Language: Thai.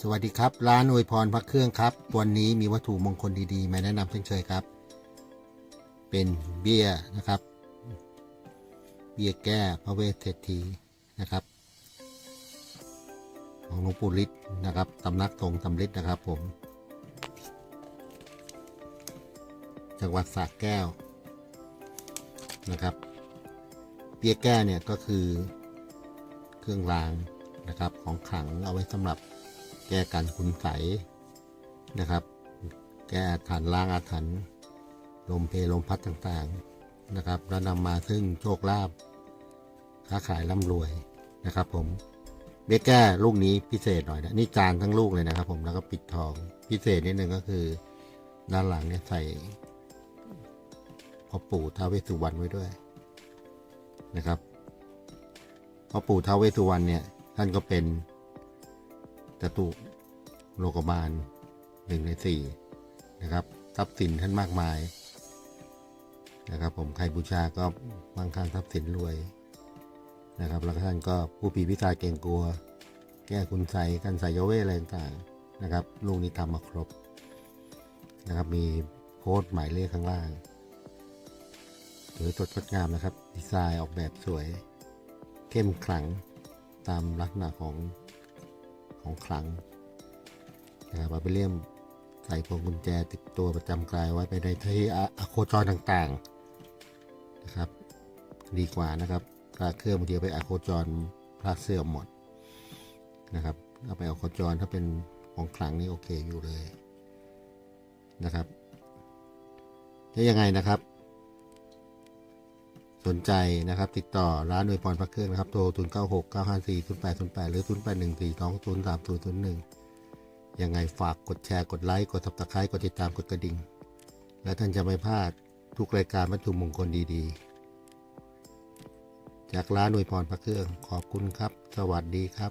สวัสดีครับ ร้านอวยพรพระเครื่องครับ วันนี้มีวัตถุมงคลดีๆ มาแนะนำเช่นเคยครับ เป็นเบี้ยนะครับ เบี้ยแก้พระเวทเศรษฐีนะครับ ของหลวงปู่ฤทธิ์นะครับตำนักทรงสำฤทธิ์นะครับผม จังหวัดสระแก้วนะครับ เบี้ยแก้เนี่ยก็คือเครื่องรางนะครับของขลังเอาไว้สำหรับ แก้การคุณใสนะครับ แก้อาถรรพ์ล้างอาถรรพ์ลมเพลลมพัดต่างๆนะครับ แล้วนำมาซึ่งโชคลาภค้าขายร่ำรวยนะครับผมเบี้ยแก้ลูกนี้พิเศษหน่อยนะนี่จานทั้งลูกเลยนะครับผมแล้วก็ปิดทองพิเศษนิดนึงก็คือ ด้านหลังเนี่ยใส่พ่อปู่ท้าวเวสสุวรรณไว้ด้วยนะครับพ่อปู่ท้าวเวสสุวรรณเนี่ยท่านก็เป็น จตุโลกบาลหนึ่งในสี่นะครับทรัพย์สินท่านมากมายนะครับ ผมใครบูชาก็มั่งคั่งทรัพย์สินรวยนะครับ แล้วท่านก็ผู้ปีพิศาเก่งกลัว แก้คุณใสกันใสยเวทอะไรต่างๆนะครับ ลูกนี้ทำมาครบนะครับ มีโค้ดหมายเลขข้างล่างสวยสดงดงามนะครับ ดีไซน์ออกแบบสวย เข้มขลังตามลักษณะของ ของขลังนะครับเอาไปเลียมใส่พวงกุญแจติดตัวประจำกายไว้ไปในที่อะอะโคจรต่างๆนะครับ ดีกว่านะครับพระเครื่องบางทีเอไปอะโคจรพระเสื่อมหมดนะครับเอาไปอะโคจรถ้าเป็นของขลังนี่โอเคอยู่เลยนะครับจะยังไงนะครับ สนใจนะครับ ติดต่อร้านอวยพรพระเครื่องนะครับโทร0 9 6 9 5 4 0 8 0 8 หรือ 0 8 1 4 2 0 3 0 0 1 ยังไงฝากกดแชร์กดไลค์กดทับตะไคร้กดติดตามกดกระดิ่ง และท่านจะไม่พลาดทุกรายการวัตถุมงคลดีๆ จากร้านอวยพรพระเครื่องขอบคุณครับ สวัสดีครับ